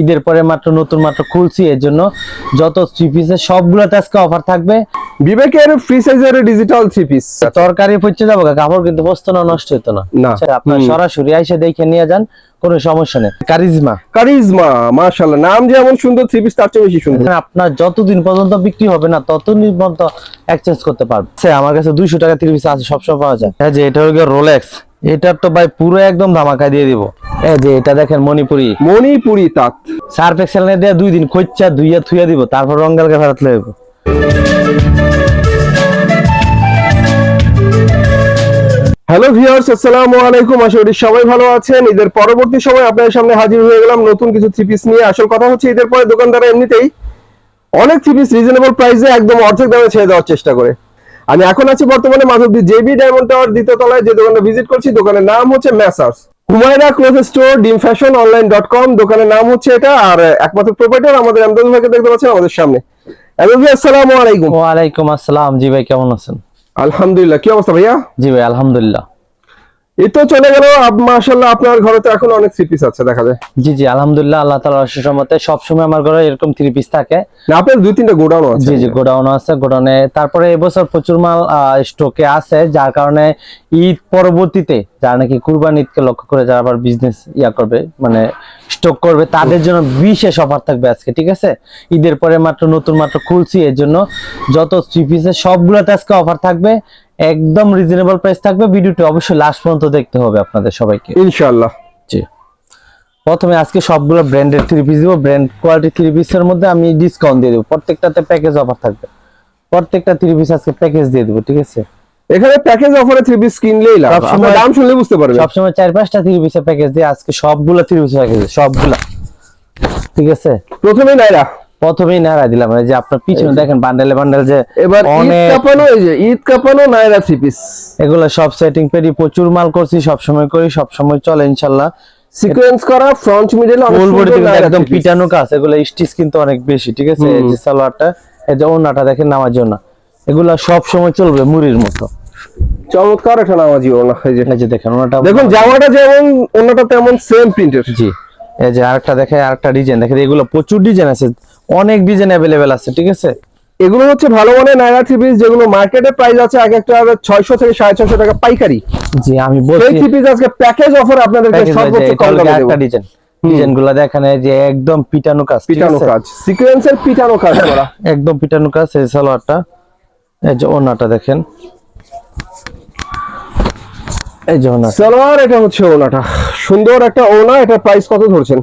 ঈদের পরে মাত্র নতুন মাত্র খুলছি এর জন্য যত থ্রি পিসের সবগুলোতে আজকে অফার থাকবে। বিবেকের ফ্রি সাইজের ডিজিটাল থ্রি পিস তরকারি পচে যাব কাপড় কিন্তু বসতো না নষ্ট হতো না। আপনার সরাসরি এসে দেখে নিয়ে যান কোনো সমস্যা নেই। কারিজমা। কারিজমা মাশাআল্লাহ নাম যেমন সুন্দর থ্রি পিস তার চেয়ে বেশি সুন্দর। আপনার যতদিন পর্যন্ত বিক্রি হবে না ততদিন পর্যন্ত এক্সচেঞ্জ করতে পারবে আচ্ছা, আমার কাছে দুইশো টাকা তিরিশ পিস আছে সবসময় পাওয়া যায়। হ্যাঁ যে এটা হলো রোলেক্স এটার তো ভাই পুরো একদম ধামাকা দিয়ে দিব। এই যে এটা দেখেন মণিপুরি। মণিপুরি তাঁত। সার্ফ এক্সেল নিয়ে দিয়ে দুই দিন খোঁজা ধুইয়া থুইয়া দিব তারপর রঙ্গালকে ফেরত লইব হ্যালো ভিউয়ার্স আসসালামু আলাইকুম। আশা করি সবাই ভালো আছেন। ঈদের পরবর্তী সময় আপনাদের সামনে হাজির হয়ে গেলাম নতুন কিছু থ্রি পিস নিয়ে। আসল কথা হচ্ছে ঈদের পরে দোকানদাররা এমনিতেই অনেক থ্রি পিস রিজনেবল প্রাইসে একদম অর্ধেক দামে ছেড়ে দেওয়ার চেষ্টা করে। আমি এখন আছি বর্তমানে মাধবদী জেবি ডায়মন্ড টাওয়ার দ্বিতীয় তলায় যে দোকানটা ভিজিট করছি দোকানের নাম হচ্ছে ম্যাসার্স। হুমায়রা ক্লোথ স্টোর ডিম ফ্যাশন অনলাইন ডট কম দোকানের নাম হচ্ছে এটা আর একমাত্র প্রোপাইটার আমাদের আমদাদুল ভাইকে দেখতে পাচ্ছেন আমাদের সামনে। আসসালামু আলাইকুম। ওয়ালাইকুম আসসালাম। জি ভাই কেমন আছেন? আলহামদুলিল্লাহ কি অবস্থা ভাইয়া? জি ভাই আলহামদুলিল্লাহ। চলে গেল মাশাল্লাহ আপনার ঘরে তো এখন অনেক থ্রি পিস আছে দেখা যায়। জি জি আলহামদুলিল্লাহ আল্লাহ তাআলার অশেষ রহমতে সবসময় আমার ঘরে এরকম থ্রি পিস থাকে। না আপনার দুই তিনটা গোডাউন আছে। জি জি গোডাউন আছে গোডাউনে তারপরে এবছর প্রচুর মাল স্টকে আছে যার কারণে ঈদ পরবর্তীতে যারা নাকি কুরবান ঈদকে লক্ষ্য করে যারা আবার বিজনেস ইয়া করবে মানে স্টক করবে তাদের জন্য বিশেষ অফার থাকবে আজকে ঠিক আছে? ঈদের পরে মাত্র নতুন মাত্র খুলছি এর জন্য যত থ্রি পিসের সবগুলোতে আজকে অফার থাকবে একদম রিজনেবল প্রাইস থাকবে। ভিডিওটি অবশ্যই লাস্ট পর্যন্ত দেখতে হবে আপনাদের সবাইকে। ইনশাআল্লাহ। জি। প্রথমে আজকে সবগুলো ব্র্যান্ডের থ্রি পিস দিব। ব্র্যান্ড কোয়ালিটি থ্রি পিসের মধ্যে আমি ডিসকাউন্ট দিয়ে দেবো। প্রত্যেকটাতে প্যাকেজ অফার থাকবে। প্রত্যেকটা থ্রি পিস আজকে প্যাকেজ দিয়ে দেবো ঠিক আছে? এখানে প্যাকেজ অফারে থ্রি পিস কিনলেই লাভ। আপনার দাম শুনলে বুঝতে পারবেন। সবসময় চার পাঁচটা থ্রি পিসের প্যাকেজ দিয়ে আজকে সবগুলো থ্রি পিস প্যাকেজ সবগুলা। ঠিক আছে? প্রথমে নাইরা। প্রথমেই নাড়া দিলাম এই যে আপনার পিছনে দেখেন বান্ডেলে বান্ডেল যে এবার ঈদ কাপানো এই যে ঈদ কাপানো নাইরা থ্রি পিস এগুলো সব সেটিং পেরি প্রচুর মাল করছি সব সময় করি সব সময় চলে ইনশাল্লাহ। সিকোয়েন্স করা ফ্রন্ট মিডল ফুল বডি একদম পিটানো কাজ এগুলো স্টিচ কিন্তু অনেক বেশি ঠিক আছে? এই যে সালোয়ারটা এই যে ওনাটা দেখেন নামার জন্য। এগুলা সব সময় চলবে মুড়ির মতো। চমৎকার একটা নামাজি ওনা এই যে। এই যে দেখেন ওনাটা দেখুন জামাটা যেমন ওনাটা তেমন সেম প্রিন্টের জি। এই যে আরেকটা দেখে আরেকটা ডিজাইন দেখেন এগুলো প্রচুর ডিজাইন আছে। অনেক ডিজাইন অ্যাভেলেবেল আছে ঠিক আছে? এগুলো হচ্ছে ভালো মানের নাইরা থ্রি পিস যেগুলো মার্কেটে প্রাইস আছে এক একটা ছয়শো থেকে সাড়ে ছয়শো টাকা পাইকারি। জি আমি বলছি থ্রি পিস আজকে প্যাকেজ অফার আপনাদেরকে সর্বোচ্চ কম দামে দেবো। ডিজাইন ডিজাইনগুলা দেখেন এই যে একদম পিটানো কাজ পিটানো কাজ। সিকোয়েন্সের পিটানো কাজ করা। একদম পিটানো কাজ এই সালোয়ারটা। এই যে ওনাটা দেখেন। এই যে ওনা সালোয়ার এটা হচ্ছে ওনাটা। সুন্দর একটা ওনা এটা প্রাইস কত ধরছেন?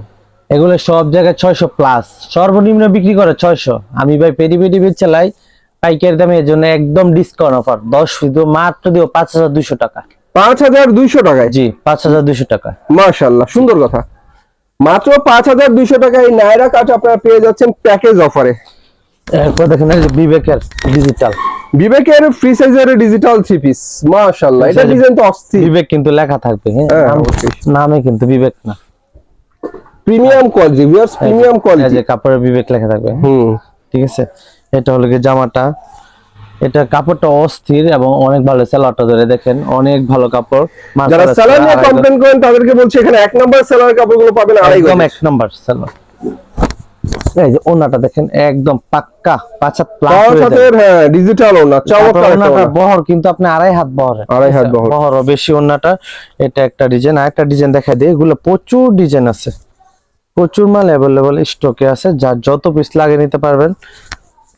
এগুলো সব জায়গায় ছয়শো প্লাস সর্বনিম্ন বিক্রি করে ছয়শো। আমি ভাই পেডি পেডি চালাই পাইকারি দামে এর জন্য একদম ডিসকাউন্ট অফার দশ দিব মাত্র দিব পাঁচ হাজার দুইশো টাকা। পাঁচ হাজার দুইশো টাকায়? জি পাঁচ হাজার দুইশো টাকা। মাশাল্লাহ সুন্দর কথা। মাত্র পাঁচ হাজার দুইশো টাকায় এই নায়রা কাজ আপনারা পেয়ে যাচ্ছেন প্যাকেজ অফারে এরপর দেখেন বিবেকের ডিজিটাল বিবেকের ফ্রি সাইজের ডিজিটাল থ্রি পিস মাশাল্লাহ এটা ডিজাইন তো অস্থির। বিবেক কিন্তু লেখা থাকবে হ্যাঁ হ্যাঁ, নাম- কিন্তু বিবেক না। Premium quality viewers premium quality যে কাপড়ের বিবেক লেখা থাকবে হুম। ঠিক আছে? এটা হলো গিয়ে জামাটা। এটা কাপড়টা অস্থির এবং অনেক ভালো সেলারটা ধরে দেখেন অনেক ভালো কাপড়। যারা সেলার নিয়ে কমপ্লেন করেন তাদেরকে বলছি এখানে এক নাম্বার সেলার কাপড়গুলো পাবেন আড়াই একদম এক নাম্বার সেলার এই যে ওনাটা দেখেন একদম পাক্কা পাঁচ প্লাস হ্যাঁ ডিজিটাল ওনা চমৎকার একটা ওনাটার ওনা। বহর কিন্তু আপনি আড়াই হাত বহর। আড়াই হাত বহর। বহর বেশি ওনাটা এটা একটা ডিজাইন আর একটা ডিজাইন দেখা দিই এগুলো প্রচুর ডিজাইন আছে। প্রচুর মাল অ্যাভেলেবল স্টকে আছে যার যত পিস লাগে নিতে পারবেন।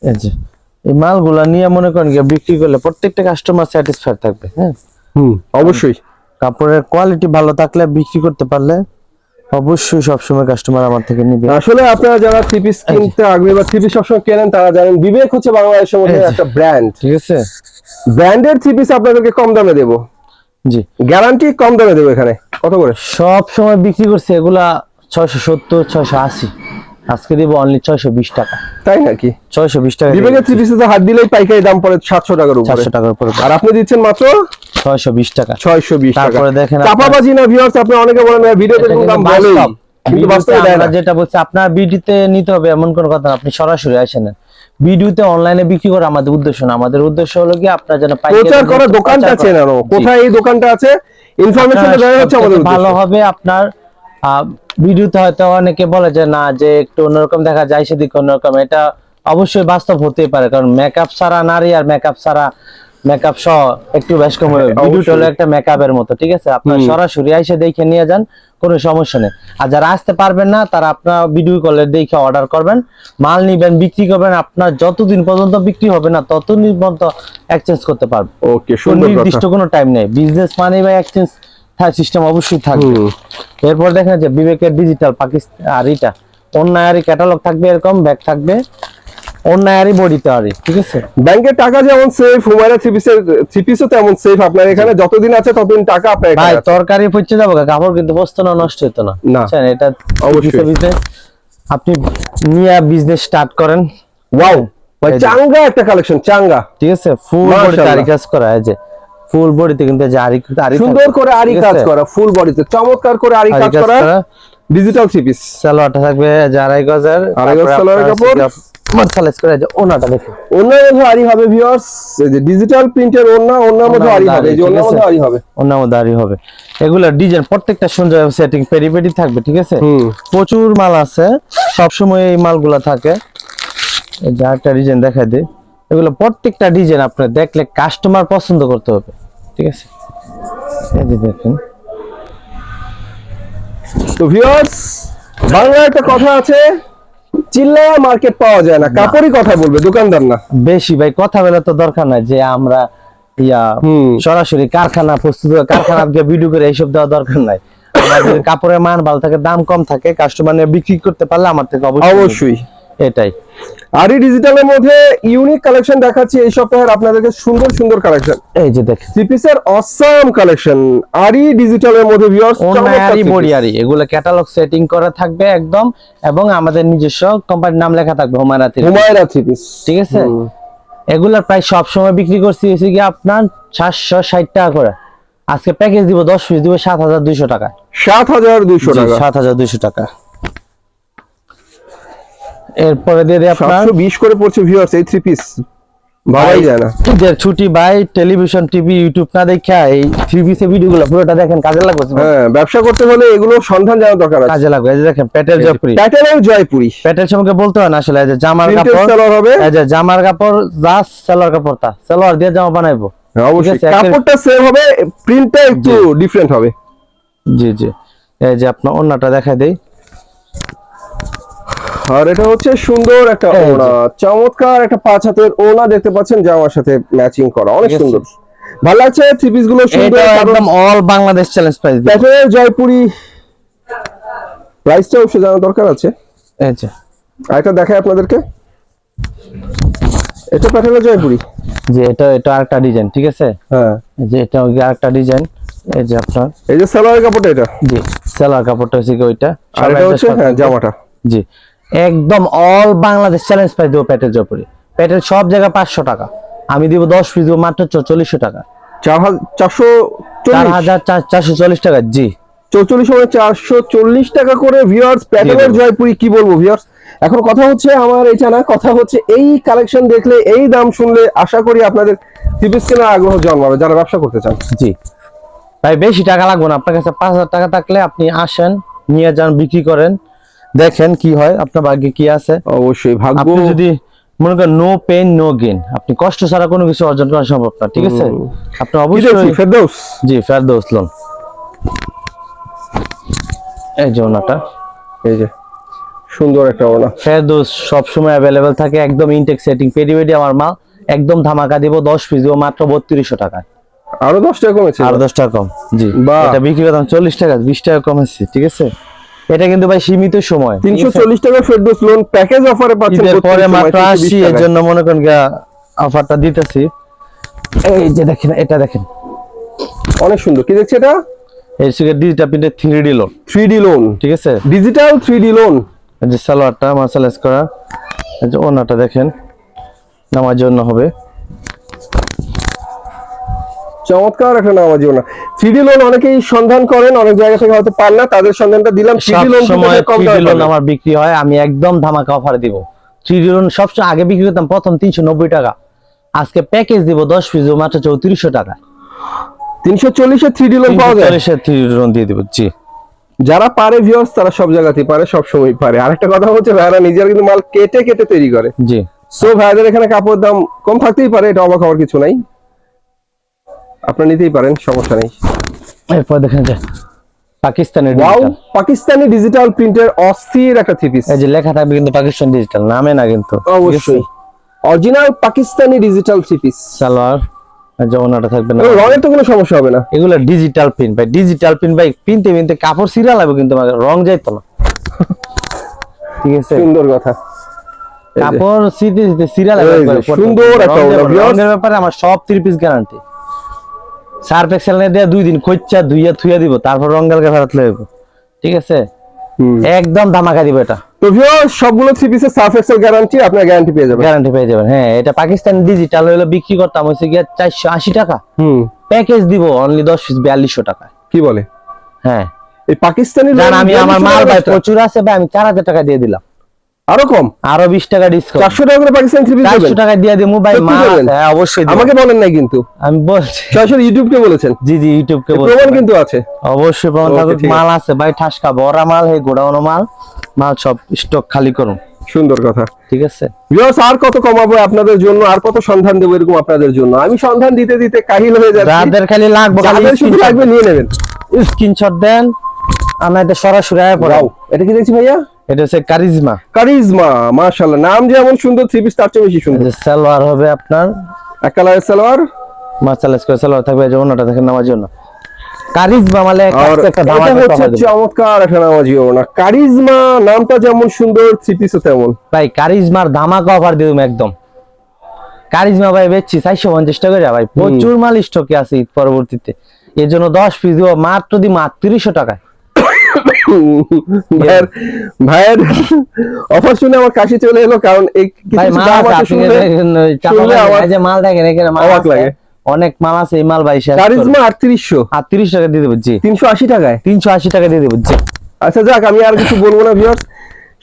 এই যে এই মালগুলা নিয়ে মনে করেন কি বিক্রি করলে প্রত্যেকটা কাস্টমার স্যাটিসফাইড থাকবে হ্যাঁ? হুম অবশ্যই। কাপড়ের কোয়ালিটি ভালো থাকলে বিক্রি করতে পারলে অবশ্যই সবসময় কাস্টমার আমার থেকে নিবে। আসলে আপনারা যারা থ্রি পিস কিনতে আগ্রহী বা থ্রি পিস সবসময় কেনেন তারা জানেন বিবেক হচ্ছে বাংলাদেশের মধ্যে একটা ব্র্যান্ড ঠিক আছে। ব্র্যান্ডের থ্রি পিস আপনাদেরকে কম দামে দেবো। জি। গ্যারান্টি কম দামে দেবো এখানে। কত করে? সব সময় বিক্রি করছে এগুলা ছয়শো সত্তর ছয়শো আশি। আজকে দিব অনলি ছয়শো বিশ টাকা। তাই নাকি? ছয়শো বিশ টাকা বিবেকের থ্রি পিসে হাত দিলেই পাইকারি দাম পড়ে সাতশো টাকার উপরে। চারশো টাকার উপরে। আর আপনি দিচ্ছেন মাত্র? ছয়শো বিশ টাকা। ছয়শো বিশ টাকা। তারপরে দেখেন চাপাবাজি না ভিউয়ার্স আপনি অনেকে বলেন ভিডিওতে কোনো দাম বলেই। কিন্তু বাস্তবে দেয় না। যেটা বলছি আপনার ভিডিওতে নিতে হবে এমন কোনো কথা না আপনি সরাসরি আসেন না। ভিডিওতে অনলাইনে বিক্রি করা আমাদের উদ্দেশ্য না। আমাদের উদ্দেশ্য হলো কি আপনার যেন পাইকারি প্রচার করা। দোকানটা। চেনানো কোথায় এই দোকানটা আছে? ইনফরমেশন দেওয়া হচ্ছে আমাদের ভালো হবে আপনার ভিডিওতে হয়তো অনেকে বলে যে না যে একটু অন্যরকম দেখা যায় সেদিক অন্যরকম। এটা অবশ্যই বাস্তব হতেই পারে কারণ মেকআপ ছাড়া নারী আর মেকআপ ছাড়া মেকআপ সহ একটু বেশ কম ভিডিওটা হলো। একটা মেকআপের মতো ঠিক আছে? আপনার সরাসরি এসে দেখে নিয়ে যান কোনো সমস্যা নেই। আর যারা আসতে পারবেন না তারা আপনার ভিডিও কলে দেখে অর্ডার করবেন মাল নিবেন বিক্রি করবেন আপনার যতদিন পর্যন্ত বিক্রি হবে না ততদিন পর্যন্ত এক্সচেঞ্জ করতে পারবেন। ওকে নির্দিষ্ট কোনো টাইম নেই। বিজনেস মানে বা এক্সচেঞ্জ সিস্টেম অবশ্যই থাকবে। এরপর দেখেন যে বিবেকের ডিজিটাল পাকিস্তান আর এটা অন্যায়ারি ক্যাটালগ থাকবে এরকম ব্যাগ থাকবে অন্যায়ারি বডিতে আরি ঠিক আছে? ব্যাংকের টাকা যেমন সেফ হুমায়রা থ্রি পিসের থ্রি পিসও তেমন সেফ আপনার এখানে যতদিন আছে ততদিন টাকা আপনার ভাই তরকারি পচে যাব কাপড় কিন্তু বসতো না নষ্ট হতো না। না। এটা অবশ্যই। আপনি নিয়ে বিজনেস স্টার্ট করেন। ওয়াও চাঙ্গা একটা কালেকশন চাঙ্গা। ঠিক আছে? ফুল আরি কাজ করা যে। ফুল বডিতে কিন্তু আরি আরি সুন্দর করে আরি কাজ করা ফুল বডিতে চমৎকার করে আরি আরি কাজ করা। ডিজিটাল থ্রি পিস সালোয়ারটা থাকবে আড়াই গজের। আড়াই গজ সালোয়ারের কাপড়। মার্শালাইজ করে যে ওনাটা দেখুন অন্য মধ্যে আরি হবে ভিউয়ার্স এই যে ডিজিটাল প্রিন্টের অন্য অন্য মধ্যে আরি হবে। এই যে আরি, আছে? মধ্যে আরি হবে। অন্য দাঁড়ি হবে। এগুলা ডিজাইন প্রত্যেকটা সুন্দর সেটিং পেরি পেরি থাকবে ঠিক আছে? প্রচুর মাল আছে। সবসময় এই মালগুলা থাকে। এই যে একটা ডিজাইন দেখা দিই। এগুলো প্রত্যেকটা ডিজাইন আপনি দেখলে কাস্টমার পছন্দ করতে হবে। ঠিক আছে? এই যে দেখেন। তো ভিউয়ার্স বাংলায় একটা কথা আছে চিল্লায়া মার্কেট পাওয়া যায় না। কাপড়ই কথা বলবে দোকানদার না। বেশি ভাই কথা বলে তো দরকার নাই যে আমরা ইয়া। সরাসরি কারখানা প্রস্তুত কারখানা ভিডিও করে এইসব দেওয়া দরকার নাই। আমাদের কাপড়ের মান ভালো থাকে দাম কম থাকে কাস্টমার বিক্রি করতে পারলে আমার থেকে অবশ্যই। এটাই। আরি ডিজিটালের মধ্যে ইউনিক কালেকশন দেখাচ্ছি এই সপ্তাহের আপনাদেরকে সুন্দর সুন্দর কালেকশন এই যে দেখেন। থ্রি পিসের অসাম কালেকশন আরি ডিজিটালের মধ্যে ভিউয়ার্স অনায়ারি বড়িয়ারি এগুলো ক্যাটালগ সেটিং করা থাকবে একদম এবং আমাদের নিজস্ব কোম্পানির নাম লেখা থাকবে হুমায়রাতে হুমায়রা থ্রি ঠিক আছে? এগুলার প্রায় সব সময় বিক্রি করছি হচ্ছে কি আপনার সাতশো ষাট টাকা করে। আজকে প্যাকেজ দিব দশ পিস দিব সাত হাজার দুইশো টাকা। সাত হাজার দুইশো টাকা। সাত হাজার দুইশো টাকা। এরপরে দিয়ে দিই আপনার সাতশো বিশ করে পড়ছে ভিউয়ার্স এই থ্রি পিস ভাবাই যায় না। ছুটি ভাই টেলিভিশন টিভি ইউটিউব না দেখা এই থ্রি পিসের ভিডিওগুলো পুরোটা দেখেন কাজে লাগবে হ্যাঁ ব্যবসা করতে হলে এগুলো সন্ধান জানা দরকার আছে। কাজে লাগবে এই যে দেখেন পেটের জপরি প্যাটার্নের জয়পুরি পেটের সম্পর্কে বলতে হয় না আসলে এই যে জামার কাপড় সেলার হবে। এই যে জামার কাপড় যা সেলোয়ার কাপড় তা সেলোয়ার দিয়ে জামা বানাইবো। হ্যাঁ, অবশ্যই। কাপড়টা সেম হবে প্রিন্টটা একটু ডিফারেন্ট হবে। জি জি। এই যে আপনার অন্যটা দেখা দেই। আর এটা হচ্ছে সুন্দর একটা। ওড়না। চমৎকার একটা পাঁচ হাতের ওড়না দেখতে পাচ্ছেন জামার সাথে ম্যাচিং করা। অনেক সুন্দর। ভালো লাগছে থ্রি পিসগুলো সুন্দর একদম all Bangladesh challenge price Jaipuri. প্রাইসটা অবশ্যই জানা দরকার আছে। এটা দেখাই আপনাদেরকে। এটা প্যাটার্নের জয়পুরি। যে এটা এটা আরেকটা ডিজাইন ঠিক আছে? হ্যাঁ। যে এটা ওই আরেকটা ডিজাইন এই যে আপনার। এই যে সালোয়ারের কাপড়টা এটা। জি সেলোয়ার কাপড়টা হচ্ছে কি ওইটা। আর এটা হচ্ছে হ্যাঁ জামাটা। জি। একদম অল বাংলাদেশ চ্যালেঞ্জ প্রাইস দেবো প্যাটের জপরি প্যাটের সব জায়গায় পাঁচশো টাকা। আমি দিব দশ পিস দিব মাত্র চল্লিশশো টাকা। চারশো চার হাজার চারশো চল্লিশ টাকা জি। চৌচল্লিশ মানে চারশো চল্লিশ টাকা করে ভিউয়ার্স জয়পুরি কি বলব ভিউয়ার্স এখন কথা হচ্ছে আমার এটা না কথা হচ্ছে এই কালেকশন দেখলে এই দাম শুনলে আশা করি আপনাদের টিপিস কেনার আগ্রহ জন্মাবে যারা ব্যবসা করতে চান। জি। ভাই বেশি টাকা লাগবে না। আপনার কাছে পাঁচ হাজার টাকা থাকলে আপনি আসেন নিয়ে যান বিক্রি করেন। দেখেন কি হয় আপনার ভাগ্যে কি আছে? অবশ্যই ভাগ্য যদি মনে করেন নো পেন নো গেন আপনি কষ্ট ছাড়া কোনো কিছু অর্জন করা সম্ভব না ঠিক আছে। আপনি অবশ্যই ফেরদৌস? জি ফেরদৌস লোন। এই যে ওনাটা। এই যে সুন্দর একটা ওড়না ফেরদৌস সবসময় অ্যাভেলেবেল থাকে একদম ইনটেক সেটিং পেডি পেডি আমার মাল একদম ধামাকা দিব দশ পিস দিব মাত্র বত্রিশশো টাকায়। আরও দশ টাকা কমেছে? আরও দশ টাকা কম জি। এটা বিক্রি করতাম চল্লিশ টাকা বিশ টাকা কমেছে ঠিক আছে? এটা কিন্তু ভাই সীমিত সময়। ঠিক তিনশো আছে? চল্লিশ টাকা ফেরদৌস লোন প্যাকেজ অফারে পাচ্ছেন ঈদের 32 পরে মাত্র 320 আসি এর জন্য মনে করেন অফারটা দিতেছি। এই যে দেখেন এটা দেখেন। অনেক সুন্দর। কি দেখছি এটা? এই সুগে ডিজিটাল প্রিন্টের three D lawn three D lawn ঠিক আছে? ডিজিটাল থ্রি ডি লোন এই যে সালোয়ারটা মার্শালাইজ করা। এই যে ওনাটা দেখেন নামার জন্য হবে। চমৎকার একটা নাম আছে না থ্রি ডি লোন অনেকেই সন্ধান করেন অনেক জায়গা থেকে হয়তো পান না তাদের সন্ধানটা দিলাম। থ্রি সব ডি লোন সময় লোন আমার বিক্রি হয় আমি একদম ধামাকা অফার দিব। থ্রি ডি লোন সবসময় আগে বিক্রি করতাম প্রথম তিনশো নব্বই টাকা। আজকে প্যাকেজ দিব দশ পিস মাত্র চৌত্রিশশো টাকা তিনশো চল্লিশে থ্রি ডি লোন পাওয়া যায়? থ্রি ডি লোন দিয়ে দিব জি। যারা পারে ভিউয়ার্স তারা সব জায়গাতেই পারে সব সময় পারে। আরেকটা কথা হচ্ছে ভাইরা নিজেরা কিন্তু মাল কেটে কেটে তৈরি করে। জি। সো ভাইদের এখানে কাপড় দাম কম থাকতেই পারে এটা অবাক হওয়ার কিছু নাই। আপনারা নিতেই পারেন সমস্যা নেই। এরপর দেখেন যে পাকিস্তানি ওয়াও পাকিস্তানি ডিজিটাল প্রিন্টের অস্থির একটা থ্রি পিস এই যে লেখা থাকবে কিন্তু পাকিস্তান ডিজিটাল নামে না কিন্তু। অবশ্যই। Original Pakistani digital three piece salwar যমুনাটা থাকবে না। রঙের তো কোনো সমস্যা হবে না। এগুলো ডিজিটাল প্রিন্ট ভাই। ডিজিটাল প্রিন্ট ভাই পিনতে পিনতে কাপড় সিরা লাগবে কিন্তু রং যাইতো না। ঠিক আছে? সুন্দর কথা। কাপড় সিতে সিতে সিরা লাগবে সুন্দর একটা ব্যাপারে আমার সব three piece guarantee surf excel নে দেয়া দুই দিন খোঁচা ধুইয়া থুইয়া দিব তারপর রং গালকে ফেরত লইব ঠিক আছে? একদম ধামাকা দিব এটা। তো সবগুলো থ্রি পিসের সার্ফ এক্সেল গ্যারান্টি আপনার গ্যারান্টি পেয়ে যাবেন। গ্যারান্টি পেয়ে যাবেন হ্যাঁ এটা পাকিস্তান ডিজিটাল হইল বিক্রি করতাম হচ্ছে গিয়া চারশো আশি টাকা। হুম। প্যাকেজ দিব অনলি দশ পিস বিয়াল্লিশশো টাকা কি বলে? হ্যাঁ। এই পাকিস্তানি আমি আমার মাল ভাই প্রচুর আছে ভাই আমি চার হাজার টাকা দিয়ে দিলাম। আরও কম? আরও বিশ টাকা ডিসকাউন্ট চারশো টাকা করে পাকিস্তানি থ্রি পিস টাকা দিয়ে দিবো ভাই মাল হ্যাঁ অবশ্যই আমাকে বলেন নাই কিন্তু। আমি বলছি। সরাসরি ইউটিউবকে বলেছেন। জি জি ইউটিউব কে প্রমাণ কিন্তু আছে। অবশ্যই প্রমাণ থাকুক মাল আছে। ভাই ঠাসকা বড়া মাল হে গোডাউন মাল মাল সব স্টক খালি করুন। সুন্দর কথা। ঠিক আছে? ভিউয়ার্স আর কত কমাবো আপনাদের জন্য? আর কত সন্ধান দেবো এরকম আপনাদের জন্য? আমি সন্ধান দিতে দিতে কাহিল হয়ে যাচ্ছি। যাদের খালি লাগবে যাদের শুধু লাগবে নিয়ে নেবেন। স্ক্রিনশট দেন আমি এটা সরাসরি আয় পড়াও এটা কি দেখছি ভাইয়া? এটা হচ্ছে কারিজমা। কারিজমা মাশাআল্লাহ। নাম যেমন সুন্দর থ্রি পিস তার চেয়ে বেশি সুন্দর। সালোয়ার হবে আপনার। এক কালারের সালোয়ার? করে সালোয়ার থাকবে যেমন ওটা দেখেন নামার জন্য। কারিজমা মানে একটা ধামাকা হচ্ছে চমৎকার একটা না কারিজমা নামটা যেমন সুন্দর থ্রি পিসও তেমন। ভাই কারিজমার ধামাকা অফার দিয়ে একদম। কারিজমা ভাই বেচছি চারশো পঞ্চাশ টাকা করে ভাই। প্রচুর মাল স্টকে আছে ঈদ পরবর্তীতে। এর জন্য দশ পিস দিব মাত্র দিব আটত্রিশশো টাকায়। ভাইয়ের ভাইয়ের অফার শুনে আমার কাশি চলে এলো কারণ এই কিছু মাল দাম আছে আছে শুনলে দেখেন, ওই চাপা শুনলে মাল, আমার যে মাল দেখেন এখানে মাল লাগে। অনেক মাল আছে এই মাল ভাই কারিজমা আটত্রিশশো। আটত্রিশ টাকা দিয়ে দেব জি। তিনশো আশি টাকায়? তিনশো আশি টাকা দিয়ে দেব জি। আচ্ছা যাক আমি আর কিছু বলব না ভিউয়ার্স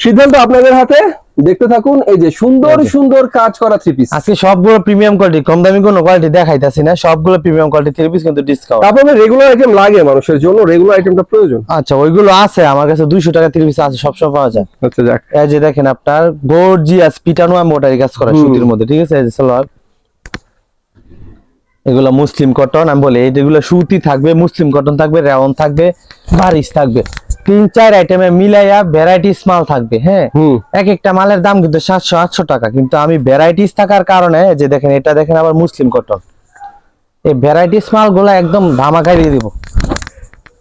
সিদ্ধান্ত আপনাদের হাতে? দেখতে থাকুন এই যে সুন্দর সুন্দর কাজ করা থ্রি পিস আজকে সবগুলো প্রিমিয়াম কোয়ালিটি কম দামি কোনো কোয়ালিটি দেখাইতাছি না সবগুলো প্রিমিয়াম কোয়ালিটি থ্রি পিস কিন্তু ডিসকাউন্ট তারপরে রেগুলার আইটেম লাগে মানুষের জন্য রেগুলার আইটেমটা প্রয়োজন। আচ্ছা ওইগুলো আছে আমার কাছে দুইশো টাকা থ্রি পিস আছে সবসময় পাওয়া যায়। আচ্ছা যাক। এই যে দেখেন আপনার গর্জিয়াস পিটানো মোটারি কাজ করা। সুতির মধ্যে ঠিক আছে? এই যে সালোয়ার। এগুলো মুসলিম কটন আমি বলি এইগুলো সুতি থাকবে মুসলিম কটন থাকবে রেওন থাকবে বারিশ থাকবে। তিন চার আইটেমে মিলাইয়া ভ্যারাইটিস মাল থাকবে হ্যাঁ? এক একটা মালের দাম কিন্তু সাতশো আটশো টাকা। কিন্তু আমি ভ্যারাইটিস থাকার কারণে যে দেখেন এটা দেখেন আবার মুসলিম কটন এই ভ্যারাইটিস মালগুলো একদম ধামাকাই দিয়ে দিব।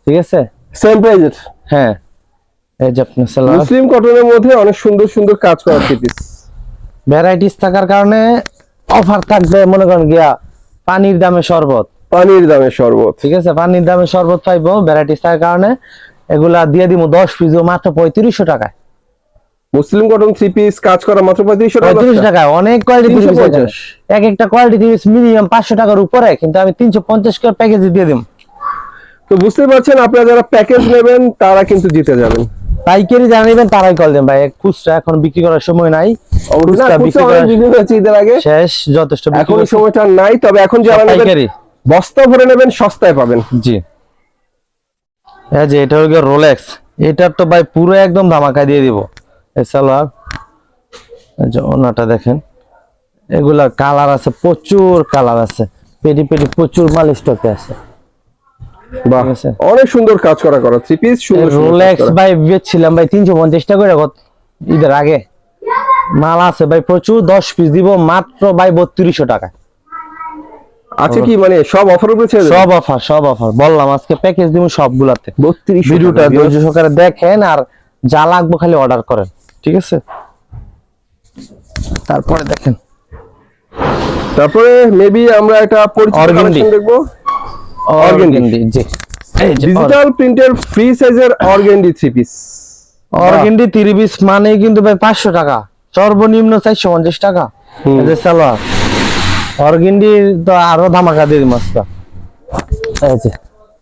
ঠিক আছে? সেম প্রাইজের হ্যাঁ। এই যে সালোয়ার মুসলিম কটনের মধ্যে অনেক সুন্দর সুন্দর কাজ করা পিস ভ্যারাইটিস থাকার কারণে অফার থাকবে মনে করেন গিয়া পানির দামে শরবত। পানির দামে শরবত। ঠিক আছে? পানির দামে শরবত পাইবো ভ্যারাইটিস থাকার কারণে। এগুলা দিয়ে দিব দশ পিস মাত্র পঁয়ত্রিশশো টাকায়। মুসলিম কটন থ্রি পিস কাজ করা মাত্র পঁয়ত্রিশশো টাকা পঁয়ত্রিশ টাকায়। অনেক কোয়ালিটি 350 এক একটা কোয়ালিটি পিস মিনিমাম পাঁচশো টাকার উপরে কিন্তু আমি তিনশো পঞ্চাশ করে প্যাকেজ দিয়ে দিব তো বুঝতে পারছেন আপনারা যারা প্যাকেজ নেবেন তারা কিন্তু জিতে যাবেন। পাইকারি যারা নেবেন তারাই কল দেন ভাই। খুচরা এখন বিক্রি করার সময় নাই। আগে। শেষ যথেষ্ট এখন সময়টা নাই তবে এখন যারা নেবেন বস্তা ভরে নেবেন সস্তায় পাবেন। জি। এই যে এটা হলো রোলেক্স এটার তো ভাই পুরো একদম ধামাকা দিয়ে দিব। এই সালোয়ার এই যে ওনাটা দেখেন। এগুলা কালার আছে প্রচুর কালার আছে। পেটি পেটি প্রচুর মাল স্টকে আছে। অনেক সুন্দর কাজ করা করা। থ্রি পিস রোলেক্স ভাই বেচছিলাম ভাই তিনশো পঞ্চাশ টাকা করে ঈদের আগে। মাল আছে ভাই প্রচুর দশ পিস দিব মাত্র ভাই বত্রিশশো টাকা আছে কি মানে সব অফার উপরে ছেড়ে সব অফার সব অফার বললাম আজকে প্যাকেজ দিব সবগুলাতে। বত্রিশ ভিডিওটা ধৈর্য সহকারে দেখেন আর যা লাগবে খালি অর্ডার করেন। ঠিক আছে? তারপরে দেখেন। তারপরে মেবি আমরা একটা। কালেকশন দেখব। অর্গেন্ডি জি। ডিজিটাল প্রিন্টের ফ্রি সাইজের অর্গেন্ডি থ্রি পিস অর্গেন্ডি তিরিশ পিস মানে কিন্তু ভাই পাঁচশো টাকা। সর্বনিম্ন চারশো পঞ্চাশ টাকা। এই যে সালোয়ার। অর্গেন্ডি তো আরও ধামাকা দিয়ে আজকে। এই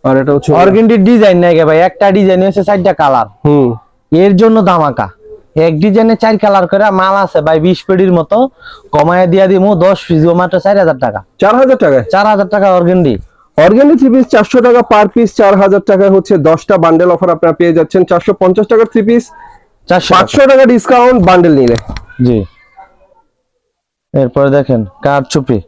আর এটা হচ্ছে অর্গেন্ডির ডিজাইন নাই ভাই একটা ডিজাইন হচ্ছে চারটা কালার। হুম। এর জন্য ধামাকা। এক ডিজাইনে চার কালার করে মাল আছে ভাই বিশ পেডির মতো। কমায় দিয়া দিমু দশ পিস মাত্র চার হাজার টাকা। চার হাজার টাকায়? চার হাজার টাকা অর্গেন্ডি। অর্গানিক থ্রি পিস চারশো টাকা পার পিস চার হাজার টাকা হচ্ছে দশটা বান্ডেল অফার আপনারা পেয়ে যাচ্ছেন। চারশো পঞ্চাশ টাকার থ্রি পিস চারশো পাঁচশো টাকা ডিসকাউন্ট বান্ডেল নিলে। জি। এরপরে দেখেন কারচুপি।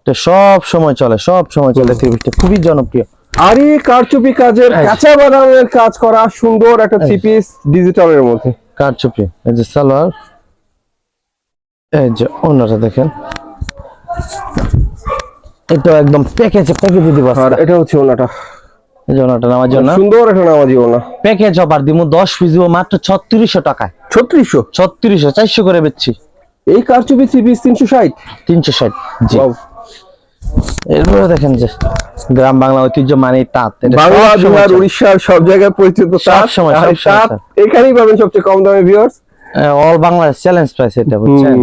এটা সব সময় চলে সব সময় চলে থ্রি পিসটা খুবই জনপ্রিয়। আর এই কারচুপি কাজের কাঁচা বাদামের কাজ করা সুন্দর একটা থ্রি পিস ডিজিটালের মধ্যে। কারচুপি এই যে সালোয়ার। এই যে অন্যটা দেখেন। এটা একদম প্যাকেজে প্যাকেজে দিব আর এটা হচ্ছে ওনাটা। ওনাটা নামার জন্য। সুন্দর একটা নামাজি ওনা। প্যাকেজ অফার দিব দশ পিস দিব মাত্র ছত্রিশশো টাকায়। ছত্রিশশো? ছত্রিশশো চারশো করে বেচছি। এই কারচুপি থ্রি পিস তিনশো ষাট? তিনশো ষাট জি। এরপরে দেখেন যে গ্রাম বাংলা ঐতিহ্য মানে তাঁত। বাংলা বিহার উড়িষ্যার সব জায়গায় পরিচিত তাঁত। সময়, সব সময় তাঁত। এখানেই পাবেন সবচেয়ে কম দামে viewers all Bangladesh challenge price এটা বুঝছেন?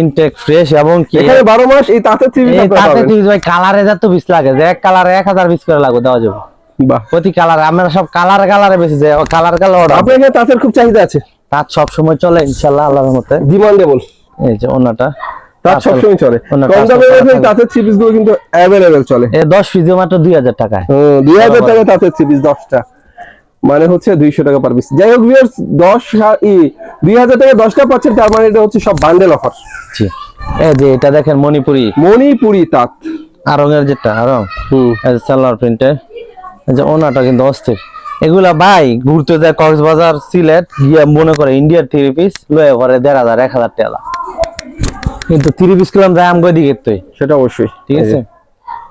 ইনটেক ফ্রেশ এবং কি? এখানে বারো মাস এই তাঁতের থ্রি পিস এই আপনারা তাতে ভাই কালারে যত পিস লাগে যে এক কালারে এক হাজার পিস করে লাগবে দেওয়া যাবে। বাহ। প্রতি কালারে আমরা সব কালারে কালারে বেশি যায় কালার কালার অর্ডার এখানে তাঁতের খুব চাহিদা আছে। তাঁত সব সময় চলে ইনশাআল্লাহ আল্লাহর মতে ডিমান্ডেবল এই যে ওনাটা তাঁত সবসময় চলে। কম দামের মধ্যে তাঁতের থ্রি গুলো কিন্তু অ্যাভেলেবেল চলে। দশ পিস মাত্র দুই হাজার টাকায়। দুই হাজার টাকা তাঁতের থ্রি দশটা। মানে হচ্ছে দুইশো টাকা পার পিস যাই হোক ভিউয়ার্স দশ দুই হাজার টাকা দশটা পাচ্ছেন তার মানে এটা হচ্ছে সব বান্ডেল অফার জি। এই যে এটা দেখেন মণিপুরি। মণিপুরি তাঁত। আরঙের যেটা আরং হুম। সালোয়ার প্রিন্টের যে ওনাটা কিন্তু অস্থির। এগুলা ভাই ঘুরতে যায় কক্সবাজার সিলেট গিয়ে মনে করে ইন্ডিয়ার থ্রি পিস লয়ে করে দেড় হাজার এক হাজার টাকা কিন্তু থ্রি পিস কিলাম যায় আমগো দিকে তুই। সেটা অবশ্যই। ঠিক আছে?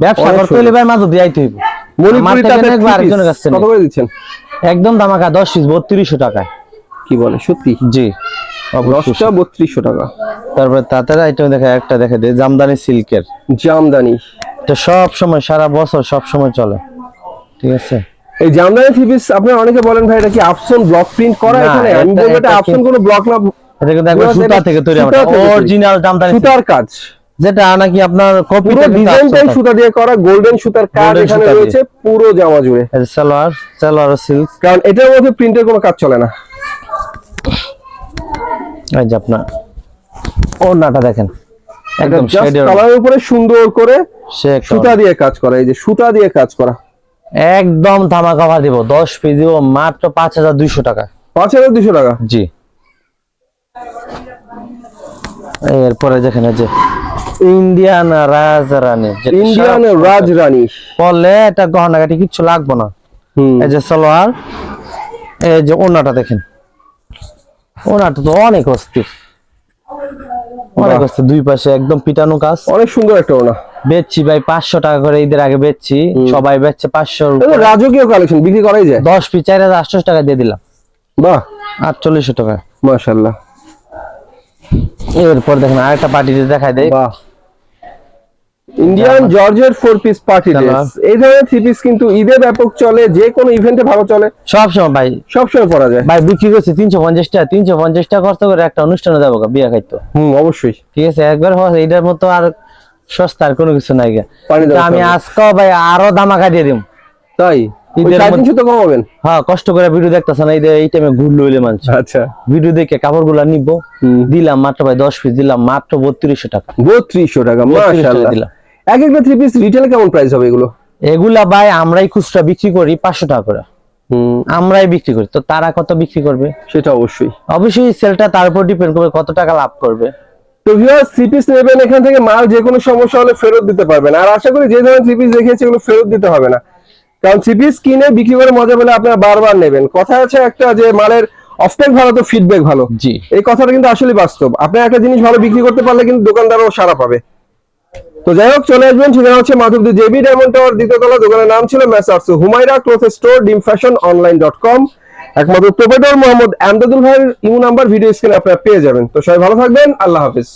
ব্যবসা করতে হলে ভাই মাঝে দিয়ে আইতে হইব। তাঁতের আরেকজনের কত করে দিচ্ছেন? একদম দামাকা দশ পিস বত্রিশশো টাকায়। কি বলে সত্যি? জি। দশটা বত্রিশশো টাকা। তারপরে তাদের আইটেম দেখা একটা দেখে দে জামদানি সিল্কের। জামদানি। এটা সব সময় সারা বছর সব সময় চলে। ঠিক আছে? এই জামদানি থ্রি পিস আপনারা অনেকে বলেন ভাই এটা কি আপসন ব্লক প্রিন্ট করা এখানে? আমি এটা- বলব এটা আপসন কোনো ব্লক না এটা কিন্তু একবার সুতা থেকে তৈরি সুতা অরিজিনাল জামদানি সুতার কাজ। যেটা নাকি আপনার কপি ডিজাইনটাই সুতা দিয়ে করা গোল্ডেন সুতার কাজ এখানে রয়েছে পুরো জামা জুড়ে। সালোয়ার সালোয়ার সিল্ক কারণ এটার মধ্যে প্রিন্টের কোনো কাজ চলে না। এই যে আপনার ওড়নাটা দেখেন। একদম কালারের উপরে সুন্দর করে সে সুতা দিয়ে কাজ করা এই যে সুতা দিয়ে কাজ করা। একদম ধামাকা দিব। দশ পিস দিব মাত্র পাঁচ হাজার দুইশো টাকা। পাঁচ হাজার দুশো টাকা? জি। এরপরে যেখানে যে ইন্ডিয়ান রাজরানী যেটা ইন্ডিয়ান সারা- রাজরানী। পরলে এটা গহনাগাটি কিচ্ছু লাগবে না। এই যে সালোয়ার এই যে ওনাটা দেখেন। ওনাটা তো অনেক অস্থির অনেক। অস্থির দুই পাশে একদম পিটানো কাজ। অনেক সুন্দর একটা ওনা বেচছি ভাই পাঁচশো টাকা করে ঈদের আগে বেচছি। সবাই বেচছে পাঁচশো রাজকীয় কালেকশন বিক্রি করাই যায়? দশ পিস চার হাজার আটশো টাকা দিয়ে দিলাম। বাহ। আটচল্লিশশো টাকা। মাশাআল্লাহ। এরপর দেখেন আরেকটা পার্টি ড্রেস দেখাই দেয় বাহ। ইন্ডিয়ান জর্জের ফোর পিস পার্টি ড্রেস এই ধরনের থ্রি পিস কিন্তু ঈদে ব্যাপক চলে যে কোনো ইভেন্টে ভালো চলে। সব সময় ভাই। সবসময় পরা যায়। ভাই বিক্রি করছি তিনশো পঞ্চাশ টাকা তিনশো পঞ্চাশ টাকা খরচ করে একটা অনুষ্ঠানে যাব বিয়ে খাইতো। হুম অবশ্যই। ঠিক আছে একবার হয় এটার মতো আর সস্তার কোনো কিছু নাই আমি চলে। আজকেও ভাই আরও দামা কাটিয়ে দিম। তাই? ঈদের সাড়ে মধ্যে- তিনশো তো কমাবেন হ্যাঁ কষ্ট করে ভিডিও দেখতেছে এই এই টাইমে ঘুরলো হইলে মানুষ। আচ্ছা। ভিডিও দেখে কাপড়গুলা নিবো দিলাম মাত্র ভাই দশ পিস দিলাম মাত্র বত্রিশশো টাকা। বত্রিশশো টাকা মাশাআল্লাহ। দিলাম। এক একটা থ্রি পিস রিটেল কেমন প্রাইস হবে এগুলো? এগুলা ভাই আমরাই খুচরা বিক্রি করি পাঁচশো টাকা করে। আমরাই বিক্রি করি। তো তারা কত বিক্রি করবে? সেটা অবশ্যই। অবশ্যই সেলটা তার উপর ডিপেন্ড করবে কত টাকা লাভ করবে। তো ভিউয়ার্স থ্রি পিস নেবেন এখান থেকে মাল যে কোনো সমস্যা হলে ফেরত দিতে পারবেন। আর আশা করি যে ধরনের থ্রি পিস দেখিয়েছি এগুলো ফেরত দিতে হবে না। কারণ থ্রি পিস কিনে বিক্রি করে মজা পেলে আপনারা বারবার নেবেন। কথা আছে একটা যে মালের অফটেক ভালো তো ফিডব্যাক ভালো। জি। এই কথাটা কিন্তু আসলে বাস্তব। আপনি একটা জিনিস ভালো বিক্রি করতে পারলে কিন্তু দোকানদারও সারা পাবে। তো যাই হোক চলে আসবেন ঠিকানা হচ্ছে মাধবদী জেবি ডায়মন্ড টাওয়ার দ্বিতীয় তলা দোকানের নাম ছিল মেসার্স। হুমাইরা ক্লোথ স্টোর ডিম ফ্যাশন অনলাইন ডট কম একমাত্র প্রোপাইটর মোহাম্মদ আমদাদুল ভাইয়ের ইমু নাম্বার ভিডিও স্ক্রিনে আপনারা পেয়ে যাবেন। তো সবাই ভালো থাকবেন আল্লাহ হাফিজ।